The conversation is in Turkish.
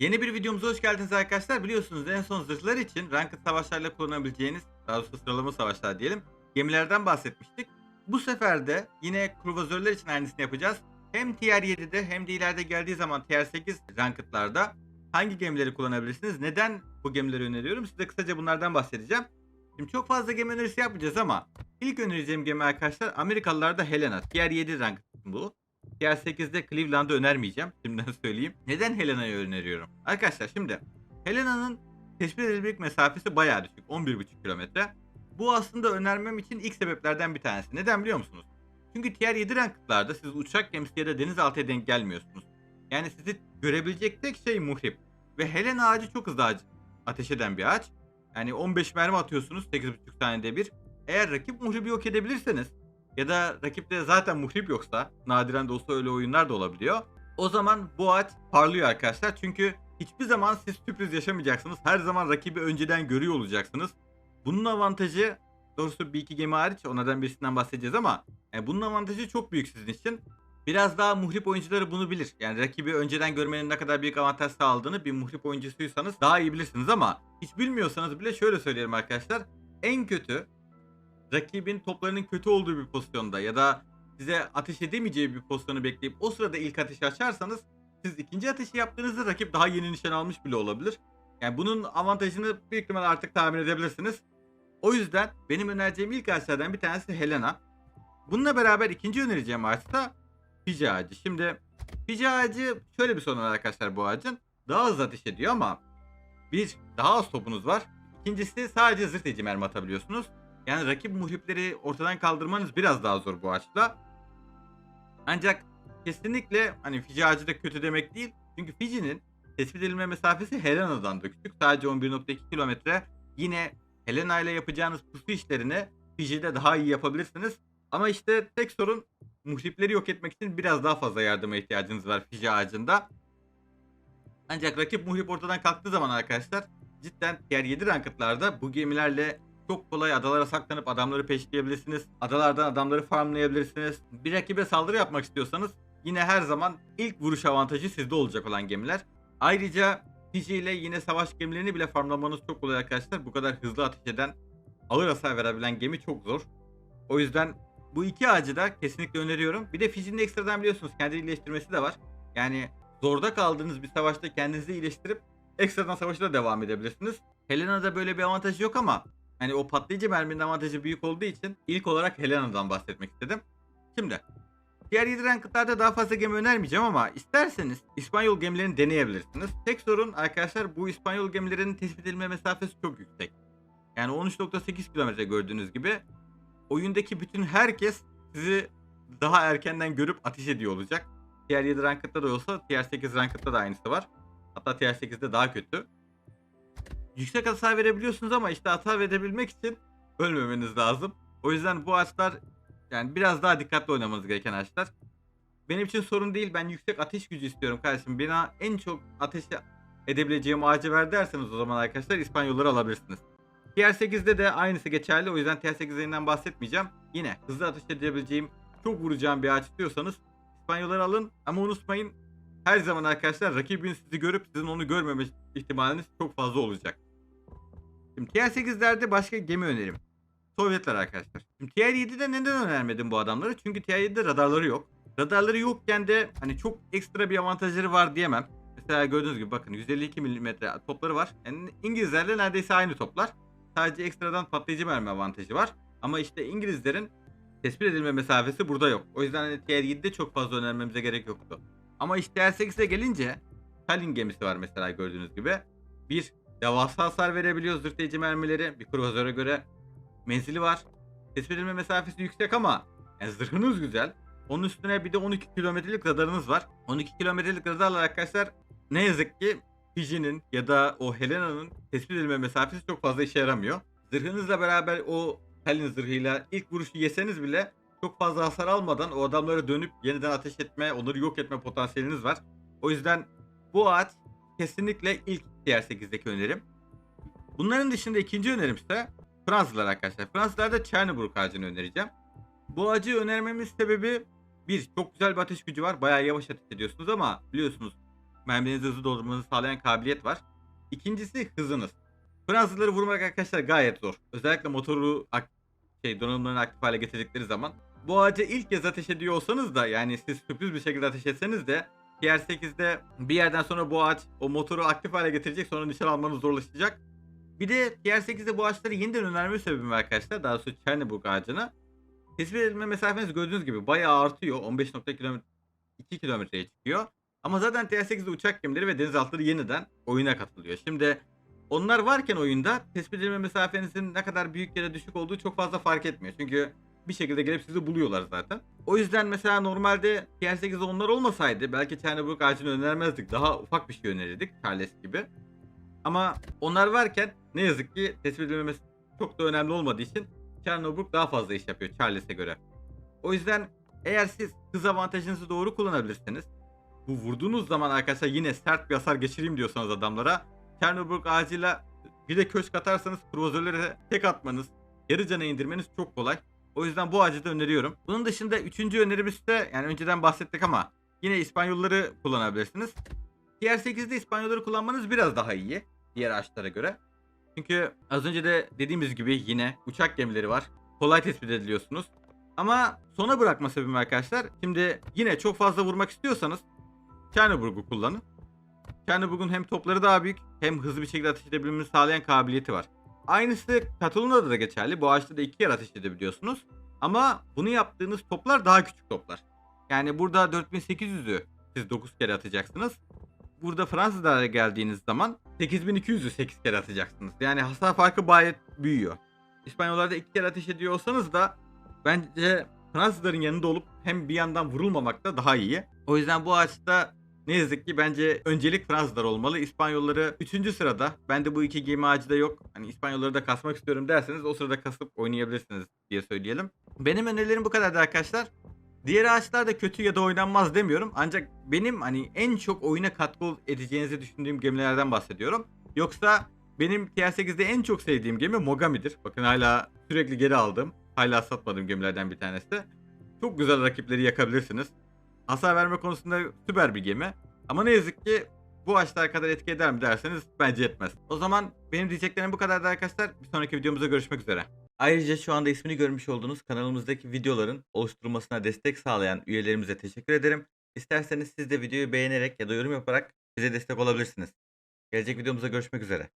Yeni bir videomuza hoş geldiniz arkadaşlar. Biliyorsunuz en son zırhlar için ranked savaşlarla kullanabileceğiniz, daha doğrusu sıralama savaşlar diyelim, gemilerden bahsetmiştik. Bu sefer de yine kruvazörler için aynısını yapacağız. Hem tier 7'de hem de ileride geldiği zaman tier 8 rankedlarda hangi gemileri kullanabilirsiniz? Neden bu gemileri öneriyorum? Size kısaca bunlardan bahsedeceğim. Şimdi çok fazla gemi önerisi yapmayacağız ama ilk önereceğim gemi arkadaşlar Amerikalılarda Helena. Tier 7 ranked bu. Tier 8'de Cleveland'ı önermeyeceğim. Şimdiden söyleyeyim. Neden Helena'yı öneriyorum? Arkadaşlar şimdi Helena'nın tespit edilebilir mesafesi bayağı düşük. 11,5 kilometre. Bu aslında önermem için ilk sebeplerden bir tanesi. Neden biliyor musunuz? Çünkü tier 7 ranklarda siz uçak gemisi ya da denizaltıya denk gelmiyorsunuz. Yani sizi görebilecek tek şey muhrip. Ve Helena ağacı çok hızlı ağaç, ateş eden bir ağaç. Yani 15 mermi atıyorsunuz 8,5 saniyede bir. Eğer rakip muhribi yok edebilirseniz ya da rakipte zaten muhrip yoksa nadiren de olsa öyle oyunlar da olabiliyor. O zaman bu ağaç parlıyor arkadaşlar. Çünkü hiçbir zaman siz sürpriz yaşamayacaksınız. Her zaman rakibi önceden görüyor olacaksınız. Bunun avantajı doğrusu bir iki gemi hariç onlardan birisinden bahsedeceğiz ama yani bunun avantajı çok büyük sizin için. Biraz daha muhrip oyuncuları bunu bilir. Yani rakibi önceden görmenin ne kadar büyük avantaj sağladığını bir muhrip oyuncusuysanız daha iyi bilirsiniz ama hiç bilmiyorsanız bile şöyle söyleyelim arkadaşlar. En kötü rakibin toplarının kötü olduğu bir pozisyonda ya da size ateş edemeyeceği bir pozisyonu bekleyip o sırada ilk ateşi açarsanız siz ikinci ateşi yaptığınızda rakip daha yeni nişan almış bile olabilir. Yani bunun avantajını büyük ihtimal artık tahmin edebilirsiniz. O yüzden benim önereceğim ilk ağaçlardan bir tanesi Helena. Bununla beraber ikinci önereceğim ağaç da Fiji ağacı. Şimdi Fiji ağacı şöyle bir sorun var arkadaşlar bu ağacın. Daha hızlı ateş ediyor ama bir daha az topunuz var. İkincisi sadece zırh edici mermi atabiliyorsunuz. Yani rakip muhripleri ortadan kaldırmanız biraz daha zor bu ağaçla. Ancak kesinlikle hani Fiji ağacı da kötü demek değil. Çünkü Fiji'nin tespit edilme mesafesi Helena'dan da küçük. Sadece 11.2 kilometre. Yine Helena ile yapacağınız pusu işlerini Fiji'de daha iyi yapabilirsiniz. Ama işte tek sorun muhripleri yok etmek için biraz daha fazla yardıma ihtiyacınız var Fiji ağacında. Ancak rakip muhrip ortadan kalktığı zaman arkadaşlar cidden diğer 7 rankıtlarda bu gemilerle çok kolay adalara saklanıp adamları peşleyebilirsiniz. Adalardan adamları farmlayabilirsiniz. Bir rakibe saldırı yapmak istiyorsanız yine her zaman ilk vuruş avantajı sizde olacak olan gemiler. Ayrıca Fiji ile yine savaş gemilerini bile farmlamanız çok kolay arkadaşlar. Bu kadar hızlı ateş eden, ağır hasar verebilen gemi çok zor. O yüzden bu iki ağacı da kesinlikle öneriyorum. Bir de Fiji'nin ekstradan biliyorsunuz kendi iyileştirmesi de var. Yani zorda kaldığınız bir savaşta kendinizi iyileştirip ekstradan savaşa da devam edebilirsiniz. Helena'da böyle bir avantajı yok ama hani o patlayıcı merminin avantajı büyük olduğu için ilk olarak Helena'dan bahsetmek istedim. Şimdi diğer 7 rankedlarda daha fazla gemi önermeyeceğim ama isterseniz İspanyol gemilerini deneyebilirsiniz. Tek sorun arkadaşlar bu İspanyol gemilerinin tespit edilme mesafesi çok yüksek. Yani 13.8 kilometre gördüğünüz gibi oyundaki bütün herkes sizi daha erkenden görüp ateş ediyor olacak. Tier 7 ranked'da da olsa Tier 8 ranked'da da aynısı var. Hatta Tier 8'de daha kötü. Yüksek hasar verebiliyorsunuz ama işte hasar verebilmek için ölmemeniz lazım. O yüzden bu ağaçlar yani biraz daha dikkatli oynamanız gereken ağaçlar. Benim için sorun değil. Ben yüksek ateş gücü istiyorum kardeşim. Bana en çok ateş edebileceğim ağacı ver derseniz o zaman arkadaşlar İspanyolları alabilirsiniz. Tier 8'de de aynısı geçerli. O yüzden Tier 8'lerinden bahsetmeyeceğim. Yine hızlı ateş edebileceğim, çok vuracağım bir ağaç istiyorsanız İspanyolları alın. Ama unutmayın her zaman arkadaşlar rakibin sizi görüp sizin onu görmeme ihtimaliniz çok fazla olacak. Şimdi Tier 8'lerde başka gemi önerim. Sovyetler arkadaşlar. Şimdi Tier 7'de neden önermedim bu adamları? Çünkü Tier 7'de radarları yok. Radarları yokken de hani çok ekstra bir avantajları var diyemem. Mesela gördüğünüz gibi bakın 152 mm topları var. Yani İngilizlerle neredeyse aynı toplar. Sadece ekstradan patlayıcı mermi avantajı var. Ama işte İngilizlerin tespit edilme mesafesi burada yok. O yüzden hani Tier 7'de çok fazla önermemize gerek yoktu. Ama işte Tier 8'e gelince Stalin gemisi var mesela gördüğünüz gibi. Bir devasa hasar verebiliyor zırhlayıcı mermileri. Bir kruvazöre göre menzili var. Tespit edilme mesafesi yüksek ama yani zırhınız güzel. Onun üstüne bir de 12 kilometrelik radarınız var. 12 kilometrelik radarla arkadaşlar ne yazık ki Fiji'nin ya da o Helena'nın tespit edilme mesafesi çok fazla işe yaramıyor. Zırhınızla beraber o Stalin zırhıyla ilk vuruşu yeseniz bile çok fazla hasar almadan o adamlara dönüp yeniden ateş etme, onları yok etme potansiyeliniz var. O yüzden bu ağaç kesinlikle ilk Tier 8'deki önerim. Bunların dışında ikinci önerim ise Fransızlar arkadaşlar. Fransızlarda Chernobyl ağacını önereceğim. Bu ağacı önermemin sebebi bir çok güzel bir ateş gücü var. Bayağı yavaş ateş ediyorsunuz ama biliyorsunuz mermilerinizi hızlı doldurmanızı sağlayan kabiliyet var. İkincisi hızınız. Fransızları vurmak arkadaşlar gayet zor. Özellikle motoru şey donanımlarını aktif hale getirdikleri zaman. Bu ağaca ilk kez ateş ediyor olsanız da yani siz sürpriz bir şekilde ateş etseniz de TR8'de bir yerden sonra bu ağaç o motoru aktif hale getirecek sonra nişan almanız zorlaşacak. Bir de TR8'de bu ağaçları yeniden önerme sebebim var arkadaşlar. Daha doğrusu Chernobyl ağacına. Tespit edilme mesafeniz gördüğünüz gibi bayağı artıyor. 15.2 kilometreye çıkıyor. Ama zaten TR8'de uçak gemileri ve denizaltıları yeniden oyuna katılıyor. Şimdi onlar varken oyunda tespit edilme mesafenizin ne kadar büyük ya da düşük olduğu çok fazla fark etmiyor. Çünkü bir şekilde gelip sizi buluyorlar zaten. O yüzden mesela normalde TR8'de onlar olmasaydı belki Chernobyl ağacını önermezdik. Daha ufak bir şey önerirdik. Charles gibi. Ama onlar varken ne yazık ki tespit edilmemesi çok da önemli olmadığı için Chernobyl daha fazla iş yapıyor Charles'e göre. O yüzden eğer siz hız avantajınızı doğru kullanabilirseniz bu vurduğunuz zaman arkadaşlar yine sert bir hasar geçireyim diyorsanız adamlara Chernobyl ağacıyla bir de köşk atarsanız kruvazörlere tek atmanız, yarı cana indirmeniz çok kolay. O yüzden bu ağacı öneriyorum. Bunun dışında üçüncü önerimiz de yani önceden bahsettik ama yine İspanyolları kullanabilirsiniz. TR8'de İspanyolları kullanmanız biraz daha iyi diğer ağaçlara göre. Çünkü az önce de dediğimiz gibi yine uçak gemileri var. Kolay tespit ediliyorsunuz. Ama sona bırakma sebebim arkadaşlar. Şimdi yine çok fazla vurmak istiyorsanız Chernobog'u kullanın. Chernobog'un hem topları daha büyük hem hızlı bir şekilde ateş edebilmenizi sağlayan kabiliyeti var. Aynısı Cataluna'da da geçerli. Bu ağaçta da iki yer ateş edebiliyorsunuz. Ama bunu yaptığınız toplar daha küçük toplar. Yani burada 4800'ü siz 9 kere atacaksınız. Burada Fransızlara geldiğiniz zaman 8200'ü 8 kere atacaksınız. Yani hasar farkı gayet büyüyor. İspanyollarda iki kere ateş ediyor olsanız da bence Fransızların yanında olup hem bir yandan vurulmamak da daha iyi. O yüzden bu ağaçta ne yazık ki bence öncelik Fransızlar olmalı. İspanyolları 3. sırada. Bende bu iki gemi ağacı da yok. Hani İspanyolları da kasmak istiyorum derseniz o sırada kasıp oynayabilirsiniz diye söyleyelim. Benim önerilerim bu kadardı arkadaşlar. Diğer ağaçlar da kötü ya da oynanmaz demiyorum. Ancak benim hani en çok oyuna katkı edeceğinizi düşündüğüm gemilerden bahsediyorum. Yoksa benim TR8'de en çok sevdiğim gemi Mogami'dir. Bakın hala sürekli geri aldım. Hala satmadığım gemilerden bir tanesi. Çok güzel rakipleri yakabilirsiniz. Hasar verme konusunda süper bir gemi. Ama ne yazık ki bu ağaçlar kadar etki eder mi derseniz bence etmez. O zaman benim diyeceklerim bu kadardı arkadaşlar. Bir sonraki videomuzda görüşmek üzere. Ayrıca şu anda ismini görmüş olduğunuz kanalımızdaki videoların oluşturulmasına destek sağlayan üyelerimize teşekkür ederim. İsterseniz siz de videoyu beğenerek ya da yorum yaparak bize destek olabilirsiniz. Gelecek videomuzda görüşmek üzere.